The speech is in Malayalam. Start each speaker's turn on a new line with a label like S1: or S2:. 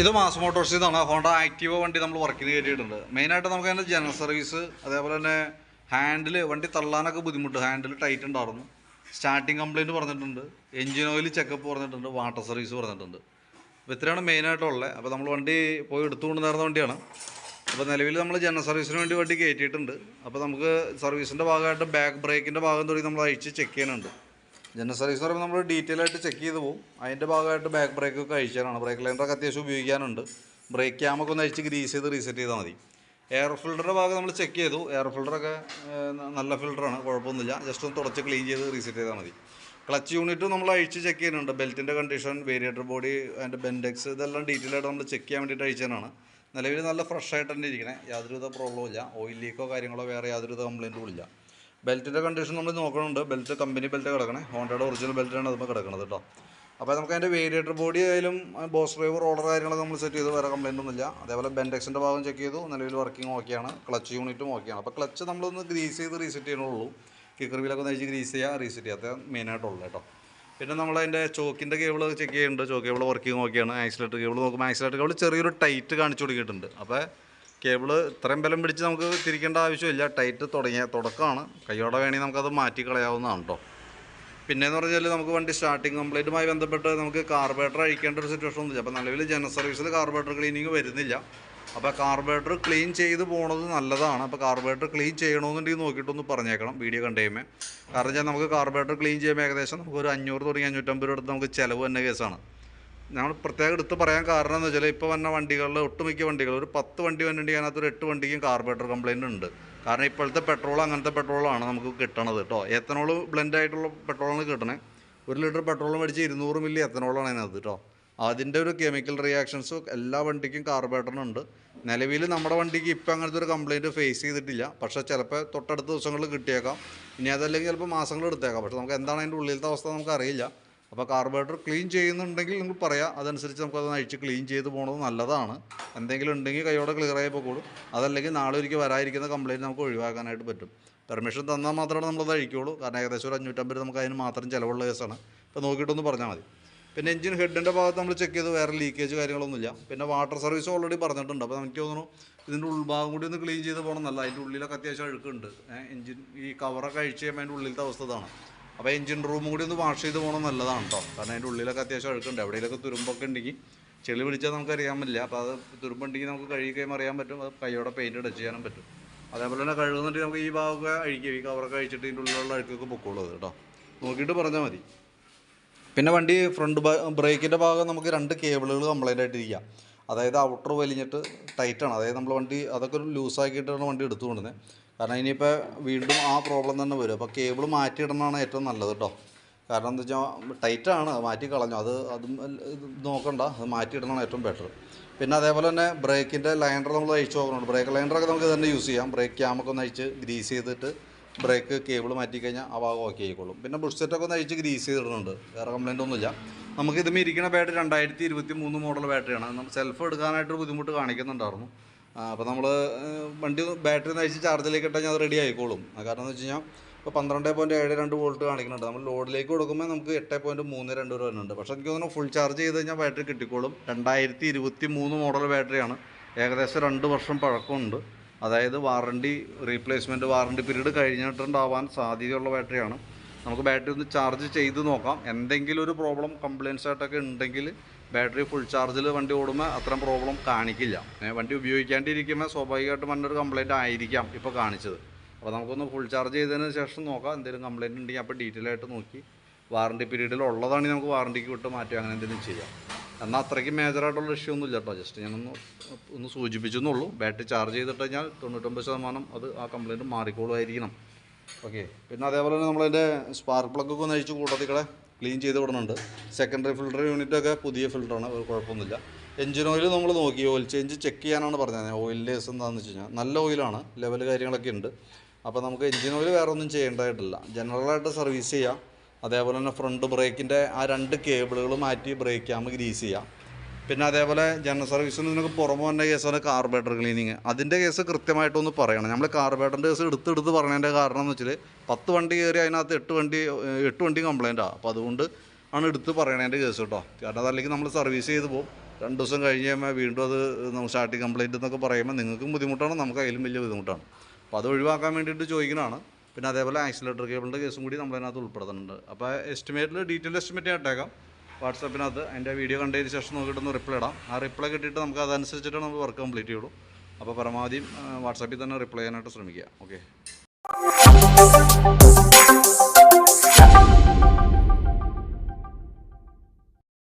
S1: ഇത് മാസ് മോട്ടോഴ്സിൽ നിന്നാണ് ഹോണ്ട ആക്റ്റീവ വണ്ടി നമ്മൾ വർക്കിന് കയറ്റിയിട്ടുണ്ട്. മെയിനായിട്ട് നമുക്ക് അതിന്റെ ജനറൽ സർവീസ് അതേപോലെ തന്നെ ഹാൻഡിൽ വണ്ടി തള്ളാനൊക്കെ ബുദ്ധിമുട്ട്. ഹാൻഡിൽ ടൈറ്റ് ഉണ്ടായിരുന്നു. സ്റ്റാർട്ടിങ് കംപ്ലയിന്റ് പറഞ്ഞിട്ടുണ്ട്. എഞ്ചിൻ ഓയിൽ ചെക്കപ്പ് പറഞ്ഞിട്ടുണ്ട്. വാട്ടർ സർവീസ് പറഞ്ഞിട്ടുണ്ട്. അപ്പോൾ ഇത്രയാണ് മെയിനായിട്ടുള്ളത് അപ്പോൾ നമ്മൾ വണ്ടി പോയി എടുത്തുകൊണ്ട് വണ്ടിയാണ്. അപ്പോൾ നിലവിൽ നമ്മൾ ജനറൽ സർവീസിന് വേണ്ടി വണ്ടി കയറ്റിയിട്ടുണ്ട്. അപ്പോൾ നമുക്ക് സർവീസിന്റെ ഭാഗമായിട്ട് ബാക്ക് ബ്രേക്കിന്റെ ഭാഗം തുടങ്ങി നമ്മൾ അഴിച്ച് ചെക്ക് ചെയ്യാനുണ്ട്. ജനറൽ സർവീസ് എന്ന് പറയുമ്പോൾ നമ്മൾ ഡീറ്റെയിൽ ആയിട്ട് ചെക്ക് ചെയ്ത് പോകും അതിന്റെ ഭാഗമായിട്ട് ബാക്ക് ബ്രേക്ക് ഒക്കെ അഴിച്ചാലാണ് ബ്രേക്ക് ലൈനറൊക്കെ അത്യാവശ്യം ഉപയോഗിക്കാനുണ്ട്. ബ്രേക്ക് ക്യാമൊക്കെ ഒന്ന് അഴിച്ച് ഗ്രീസ് ചെയ്ത് റീസെറ്റ് ചെയ്താൽ മതി. എയർ ഫിൽറ്ററിന്റെ ഭാഗം നമ്മൾ ചെക്ക് ചെയ്തു. എയർ ഫിൽറ്ററൊക്കെ നല്ല ഫിൽറ്ററാണ് കുഴപ്പമൊന്നുമില്ല. ജസ്റ്റ് ഒന്ന് തുടച്ച് ക്ലീൻ ചെയ്ത് റീസെറ്റ് ചെയ്താൽ മതി. ക്ലച്ച് യൂണിറ്റ് നമ്മൾ അഴിച്ച് ചെക്ക് ചെയ്യുന്നുണ്ട്. ബെൽറ്റിന്റെ കണ്ടീഷൻ വേരിയേറ്റർ ബോഡി അതിന്റെ ബെൻഡെക്സ് ഇതെല്ലാം ഡീറ്റെയിൽ ആയിട്ട് നമ്മൾ ചെക്ക് ചെയ്യാൻ വേണ്ടിയിട്ട് അഴിച്ചതാണ് നിലവിൽ നല്ല ഫ്രഷ് ആയിട്ട് തന്നെ ഇരിക്കണേ. യാതൊരുവിധ പ്രോബ്ലവും ഇല്ല. ഓയിൽ ലീക്കോ കാര്യങ്ങളോ വേറെ യാതൊരുവിധ കംപ്ലയിന്റും ഇല്ല. ബെൽറ്റിന്റെ കണ്ടീഷൻ നമ്മൾ നോക്കണുണ്ട്. ബെൽറ്റ് കമ്പനി ബെൽറ്റ് കിടക്കണേ. ഹോണ്ടയുടെ ഒറിജിനൽ ബെൽറ്റാണ് അതിപ്പോൾ കിടക്കുന്നത് കേട്ടോ അപ്പോൾ നമുക്ക് അതിന്റെ വേരിയേറ്റർ ബോഡി ആയാലും ബോസ് ഡ്രൈവർ ഓർഡർ കാര്യങ്ങളൊക്കെ നമ്മൾ സെറ്റ് ചെയ്ത് വേറെ കംപ്ലയിന്റ് ഒന്നുമില്ല. അതേപോലെ ബെൻഡെക്സിന്റെ ഭാഗം ചെക്ക് ചെയ്തു. നിലവിൽ വർക്കിംഗ് ഓക്കെയാണ് ക്ലച്ച് യൂണിറ്റും ഓക്കെയാണ് അപ്പോൾ ക്ലച്ച് നമ്മളൊന്ന് ഗ്രീസ് ചെയ്ത് റീസെറ്റ് ചെയ്യണുള്ളൂ. കിക്കർ വീലൊക്കെ ഒന്ന് അഴിച്ച് ഗ്രീസ് ചെയ്യുക റീസെറ്റ് ചെയ്യാത്ത മെയിനായിട്ടുള്ളൂ കേട്ടോ പിന്നെ നമ്മൾ നമ്മളതിന്റെ ചോക്കിന്റെ കേബിൾ ചെക്ക് ചെയ്യുന്നുണ്ട്. ചോക്ക് കേബിൾ വർക്കിംഗ് ഓക്കെയാണ് ആക്സിലേറ്റർ കേബിൾ നോക്കുമ്പോൾ ആക്സിലേറ്റർ കേബിൾ ചെറിയൊരു ടൈറ്റ് കാണിച്ചു കൊടുക്കിയിട്ടുണ്ട് അപ്പോൾ കേബിൾ ഇത്രയും ബലം പിടിച്ച് നമുക്ക് തിരിക്കേണ്ട ആവശ്യമില്ല. ടൈറ്റ് തുടങ്ങിയ തുടക്കമാണ്. കൈയോടെ വേണമെങ്കിൽ നമുക്കത് മാറ്റി കളയാവുന്നതാണ് കേട്ടോ പിന്നെയെന്ന് പറഞ്ഞാൽ നമുക്ക് വണ്ടി സ്റ്റാർട്ടിങ് കംപ്ലൈന്റുമായി ബന്ധപ്പെട്ട് നമുക്ക് കാർബേറ്റർ അഴിക്കേണ്ട ഒരു സിറ്റുവേഷൻ ഒന്നുമില്ല. അപ്പോൾ നിലവിൽ ജനറൽ സർവീസിൽ കാർബേറ്റർ ക്ലീനിങ് വരുന്നില്ല. അപ്പോൾ കാർബേറ്റർ ക്ലീൻ ചെയ്ത് പോണത് നല്ലതാണ്. അപ്പോൾ കാർബേറ്റർ ക്ലീൻ ചെയ്യണമെന്നുണ്ടെങ്കിൽ നോക്കിയിട്ടൊന്ന് പറഞ്ഞേക്കണം വീഡിയോ കണ്ടു കഴിയുമ്പോൾ കാരണം വെച്ചാൽ നമുക്ക് കാർബേറ്റർ ക്ലീൻ ചെയ്യുമ്പോൾ ഏകദേശം നമുക്ക് ഒരു അഞ്ഞൂറ് തുടങ്ങി അഞ്ഞൂറ്റമ്പത് രൂപ അടുത്ത് നമുക്ക് ചിലവ് തന്നെ കേസാണ്. നമ്മൾ പ്രത്യേകം എടുത്ത് പറയാൻ കാരണം എന്ന് വെച്ചാൽ ഇപ്പോൾ വന്ന വണ്ടികളിൽ ഒട്ടുമിക്ക വണ്ടികൾ ഒരു പത്ത് വണ്ടി വന്നിട്ടുണ്ടെങ്കിൽ അതിനകത്ത് ഒരു എട്ട് വണ്ടിക്കും കാർബറേറ്റർ കംപ്ലയിന്റ് ഉണ്ട്. കാരണം ഇപ്പോഴത്തെ പെട്രോൾ അങ്ങനത്തെ പെട്രോളാണ് നമുക്ക് കിട്ടണത് കേട്ടോ എത്തനോൾ ബ്ലെൻഡ് ആയിട്ടുള്ള പെട്രോളാണ് കിട്ടണേ. ഒരു ലിറ്റർ പെട്രോൾ മേടിച്ച് ഇരുന്നൂറ് മില്ലി എത്തനോളാണ് അതിനകത്ത് കേട്ടോ അതിന്റെ ഒരു കെമിക്കൽ റിയാക്ഷൻസ് എല്ലാ വണ്ടിക്കും കാർബറേറ്ററിനുണ്ട് നിലവിൽ നമ്മുടെ വണ്ടിക്ക് ഇപ്പം അങ്ങനത്തെ ഒരു കംപ്ലയിന്റ് ഫേസ് ചെയ്തിട്ടില്ല. പക്ഷേ ചിലപ്പോൾ തൊട്ടടുത്ത ദിവസങ്ങളിൽ കിട്ടിയേക്കാം. ഇനി അതല്ലെങ്കിൽ ചിലപ്പോൾ മാസങ്ങൾ എടുത്തേക്കാം. പക്ഷേ നമുക്ക് എന്താണ് അതിന്റെ ഉള്ളിലത്തെ അവസ്ഥ നമുക്ക് അറിയില്ല. അപ്പോൾ കാർബറേറ്റർ ക്ലീൻ ചെയ്യുന്നുണ്ടെങ്കിൽ നിങ്ങൾ പറയാം അതനുസരിച്ച് നമുക്കത് അഴിച്ച് ക്ലീൻ ചെയ്ത് പോകുന്നത് നല്ലതാണ്. എന്തെങ്കിലും ഉണ്ടെങ്കിൽ കൈയോടെ ക്ലിയർ ആയി പോയിക്കോളും അതല്ലെങ്കിൽ നാളെ ഒരിക്കൽ വരാതിരിക്കുന്ന കംപ്ലയിന്റ് നമുക്ക് ഒഴിവാക്കാനായിട്ട് പറ്റും. പെർമിഷൻ തന്നാൽ മാത്രമേ നമ്മളത് അഴിക്കുള്ളൂ. കാരണം ഏകദേശം ഒരു അഞ്ഞൂറ്റമ്പത് നമുക്ക് അതിന് മാത്രം ചിലവുള്ള കേസാണ്. അപ്പോൾ നോക്കിയിട്ടൊന്ന് പറഞ്ഞാൽ മതി. പിന്നെ എഞ്ചിൻ ഹെഡിന്റെ ഭാഗത്ത് നമ്മൾ ചെക്ക് ചെയ്ത് വേറെ ലീക്കേജ് കാര്യങ്ങളൊന്നുമില്ല. പിന്നെ വാട്ടർ സർവീസ് ഓൾറെഡി പറഞ്ഞിട്ടുണ്ട്. അപ്പോൾ എനിക്ക് തോന്നുന്നു ഇതിന്റെ ഉൾഭാഗം കൂടി ഒന്ന് ക്ലീൻ ചെയ്ത് പോകണം നല്ല അതിന്റെ ഉള്ളിലൊക്കെ അത്യാവശ്യം അഴുക്കുണ്ട്. എഞ്ചിൻ ഈ കവറൊക്കെ അഴിച്ച് കഴിയുമ്പോൾ അതിന്റെ ഉള്ളിലത്തെ അവസ്ഥ ഇതാണ്. അപ്പോൾ എൻജിൻ റൂമും കൂടി ഒന്ന് വാഷ് ചെയ്ത് പോകണം നല്ലതാണ് കേട്ടോ. കാരണം അതിന്റെ ഉള്ളിലൊക്കെ അത്യാവശ്യം അഴുക്കുണ്ട്. എവിടെയെങ്കിലൊക്കെ തുരുമ്പൊക്കെ ഉണ്ടെങ്കിൽ ചെളി പിടിച്ചാൽ നമുക്ക് അറിയാൻ പറ്റില്ല. അപ്പോൾ അത് തുരുമ്പുണ്ടെങ്കിൽ നമുക്ക് കഴുകി കഴിയുമ്പോൾ അറിയാൻ പറ്റും. അത് കൈയോടെ പെയിന്റ് ടച്ച് ചെയ്യാനും പറ്റും. അതേപോലെ തന്നെ കഴുകുന്നിട്ട് നമുക്ക് ഈ ഭാഗമൊക്കെ അഴിക്കും ഈ കവറൊക്കെ അഴിച്ചിട്ട് ഇതിന്റെ ഉള്ളിലുള്ള അഴുക്കൊക്കെ പൊക്കോളൂ കേട്ടോ. നോക്കിയിട്ട് പറഞ്ഞാൽ മതി. പിന്നെ വണ്ടി ഫ്രണ്ട് ബ്രേക്കിന്റെ ഭാഗം നമുക്ക് രണ്ട് കേബിളുകൾ കംപ്ലൈന്റ് ആയിട്ടിരിക്കുക അതായത് ഔട്ടർ വലിഞ്ഞിട്ട് ടൈറ്റാണ് അതായത് നമ്മൾ വണ്ടി അതൊക്കെ ഒരു ലൂസാക്കിയിട്ടാണ് വണ്ടി എടുത്തുകൊണ്ടുവന്നത് കാരണം ഇനിയിപ്പോൾ വീണ്ടും ആ പ്രോബ്ലം തന്നെ വരും. അപ്പോൾ കേബിൾ മാറ്റിയിടുന്നതാണ് ഏറ്റവും നല്ലത് കേട്ടോ കാരണം എന്താ വെച്ചാൽ ടൈറ്റാണ് മാറ്റി കളഞ്ഞു. അത് അതും നോക്കണ്ട. അത് മാറ്റിയിടുന്നതാണ് ഏറ്റവും ബെറ്റർ പിന്നെ അതേപോലെ തന്നെ ബ്രേക്കിന്റെ ലൈൻഡർ നമ്മൾ അഴിച്ചു നോക്കുന്നുണ്ട്. ബ്രേക്ക് ലൈൻഡറൊക്കെ നമുക്ക് തന്നെ യൂസ് ചെയ്യാം. ബ്രേക്ക് ക്യാമൊക്കെ ഒന്ന് അഴിച്ച് ഗ്രീസ് ചെയ്തിട്ട് ബ്രേക്ക് കേബിൾ മാറ്റി കഴിഞ്ഞാൽ ആ ഭാഗം ഓക്കെ ആയിക്കോളും. പിന്നെ ബുഷ് സെറ്റൊക്കെ ഒന്ന് അഴിച്ച് ഗ്രീസ് ചെയ്തിടുന്നുണ്ട്. വേറെ കംപ്ലൈന്റ് ഒന്നുമില്ല. നമുക്ക് ഇതും ഇരിക്കുന്ന ബാറ്ററി രണ്ടായിരത്തി ഇരുപത്തി മൂന്ന് മോഡൽ ബാറ്ററിയാണ് നമ്മൾ സെൽഫ് എടുക്കാനായിട്ടൊരു ബുദ്ധിമുട്ട് കാണിക്കുന്നുണ്ടായിരുന്നു. അപ്പോൾ നമ്മൾ വണ്ടി ബാറ്ററി അഴിച്ച് ചാർജിലേക്ക് ഇട്ടാൽ അത് റെഡി ആയിക്കോളും. കാരണം എന്ന് വെച്ച് കഴിഞ്ഞാൽ ഇപ്പോൾ പന്ത്രണ്ട് പോയിന്റ് ഏഴ് രണ്ട് വോൾട്ട് കാണിക്കുന്നുണ്ട്. നമ്മൾ ലോഡിലേക്ക് കൊടുക്കുമ്പോൾ നമുക്ക് എട്ട് പോയിന്റ് മൂന്ന് രണ്ട് രൂപ വരുന്നുണ്ട്. പക്ഷെ എനിക്ക് തോന്നുന്നു ഫുൾ ചാർജ് ചെയ്ത് കഴിഞ്ഞാൽ ബാറ്ററി കിട്ടിക്കോളും. രണ്ടായിരത്തി ഇരുപത്തി മൂന്ന് മോഡൽ ബാറ്ററിയാണ് ഏകദേശം രണ്ട് വർഷം പഴക്കമുണ്ട്. അതായത് വാറണ്ടി റീപ്ലേസ്മെന്റ് വാറണ്ടി പീരീഡ് കഴിഞ്ഞിട്ടുണ്ടാവാൻ സാധ്യതയുള്ള ബാറ്ററിയാണ് നമുക്ക് ബാറ്ററി ഒന്ന് ചാർജ് ചെയ്ത് നോക്കാം. എന്തെങ്കിലും ഒരു പ്രോബ്ലം കംപ്ലയിൻസ് ആയിട്ടൊക്കെ ഉണ്ടെങ്കിൽ ബാറ്ററി ഫുൾ ചാർജിൽ വണ്ടി ഓടുമ്പോൾ അത്രയും പ്രോബ്ലം കാണിക്കില്ല. വണ്ടി ഉപയോഗിക്കാണ്ടിരിക്കുമ്പോൾ സ്വാഭാവികമായിട്ടും വണ്ടിയൊരു കംപ്ലയിന്റ് ആയിരിക്കാം ഇപ്പോൾ കാണിച്ചത്. അപ്പോൾ നമുക്കൊന്ന് ഫുൾ ചാർജ് ചെയ്തതിന് ശേഷം നോക്കാം. എന്തെങ്കിലും കംപ്ലയിന്റ് ഉണ്ടെങ്കിൽ അപ്പോൾ ഡീറ്റെയിൽ ആയിട്ട് നോക്കി. വാറണ്ടി പീരീഡിൽ ഉള്ളതാണെങ്കിൽ നമുക്ക് വാറണ്ടിക്ക് വിട്ട് മാറ്റുക. അങ്ങനെ എന്തെങ്കിലും ചെയ്യാം. എന്നാൽ അത്രയ്ക്ക് മേജറായിട്ടുള്ള ഇഷ്യൂ ഒന്നും ഇല്ല കേട്ടോ ജസ്റ്റ് ഞാനൊന്ന് ഒന്ന് സൂചിപ്പിച്ചെന്നുള്ളൂ. ബാറ്ററി ചാർജ് ചെയ്തിട്ട് കഴിഞ്ഞാൽ തൊണ്ണൂറ്റൊമ്പത് ശതമാനം അത് ആ കംപ്ലയിന്റ് മാറിക്കോളുമായിരിക്കണം. ഓക്കെ പിന്നെ അതേപോലെ തന്നെ നമ്മളതിന്റെ സ്പാർക്ക് പ്ലഗ് ഒക്കെ ഒന്ന് അഴിച്ച് കൂട്ടത്തിക്കളെ ക്ലീൻ ചെയ്ത് വിടുന്നുണ്ട് സെക്കൻഡറി ഫിൽട്ടർ യൂണിറ്റൊക്കെ പുതിയ ഫിൽട്ടറാണ് ഒരു കുഴപ്പമൊന്നുമില്ല. എഞ്ചിൻ ഓയിൽ നമ്മൾ നോക്കി ഓയിൽ ചേഞ്ച് ചെക്ക് ചെയ്യാനാണ് പറഞ്ഞത്. ഓയിലിന്റെ കേസ് എന്താണെന്ന് വെച്ച് കഴിഞ്ഞാൽ നല്ല ഓയിലാണ് ലെവൽ കാര്യങ്ങളൊക്കെ ഉണ്ട്. അപ്പോൾ നമുക്ക് എഞ്ചിൻ ഓയിൽ വേറെ ഒന്നും ചെയ്യേണ്ടതായിട്ടില്ല ജനറലായിട്ട് സർവീസ് ചെയ്യാം. അതേപോലെ തന്നെ ഫ്രണ്ട് ബ്രേക്കിന്റെ ആ രണ്ട് കേബിളുകൾ മാറ്റി ബ്രേക്ക് ക്യാമ്പ് ഗ്രീസ് ചെയ്യാം. പിന്നെ അതേപോലെ ജനറൽ സർവീസിൽ നിന്നൊക്കെ പുറമെ വന്ന കേസാണ് കാർബേറ്റർ ക്ലീനിങ് അതിന്റെ കേസ് കൃത്യമായിട്ടൊന്ന് പറയണം. നമ്മൾ കാർബേറ്ററിന്റെ കേസ് എടുത്തെടുത്ത് പറഞ്ഞതിന്റെ കാരണം എന്ന് വെച്ചാൽ പത്ത് വണ്ടി കയറി അതിനകത്ത് എട്ട് വണ്ടി എട്ട് വണ്ടി കംപ്ലൈന്റാണ് അപ്പോൾ അതുകൊണ്ട് ആണ് എടുത്ത് പറയണതിന്റെ കേസ് കേട്ടോ. കാരണം അതല്ലെങ്കിൽ നമ്മൾ സർവീസ് ചെയ്ത് പോകും രണ്ട് ദിവസം കഴിഞ്ഞ് കഴിയുമ്പോൾ വീണ്ടും അത് നമുക്ക് സ്റ്റാർട്ടിങ് കംപ്ലൈന്റ് എന്നൊക്കെ പറയുമ്പോൾ നിങ്ങൾക്കും ബുദ്ധിമുട്ടാണ് നമുക്ക് അതിലും വലിയ ബുദ്ധിമുട്ടാണ്. അപ്പോൾ അത് ഒഴിവാക്കാൻ വേണ്ടിയിട്ട് ചോദിക്കുന്നതാണ്. പിന്നെ അതേപോലെ ആക്സിലേറ്റർ കേബിളിന്റെ കേസും കൂടി നമ്മളതിനകത്ത് ഉൾപ്പെടുത്തുന്നുണ്ട്. അപ്പോൾ എസ്റ്റിമേറ്റിൽ ഡീറ്റെയിൽ എസ്റ്റിമേറ്റ് ഞാൻ ഇട്ടേക്കാം. വാട്സാപ്പിനകത്ത് അതിന്റെ വീഡിയോ കണ്ടതിന് ശേഷം നോക്കിയിട്ടൊന്ന് റിപ്ലൈ ഇടാം. ആ റിപ്ലൈ കിട്ടിയിട്ട് നമുക്ക് അതനുസരിച്ചിട്ട് നമ്മൾ വർക്ക് കംപ്ലീറ്റ് ചെയ്യുള്ളൂ അപ്പോൾ പരമാവധി വാട്സാപ്പിൽ തന്നെ റിപ്ലൈ ചെയ്യാനായിട്ട് ശ്രമിക്കുക. ഓക്കെ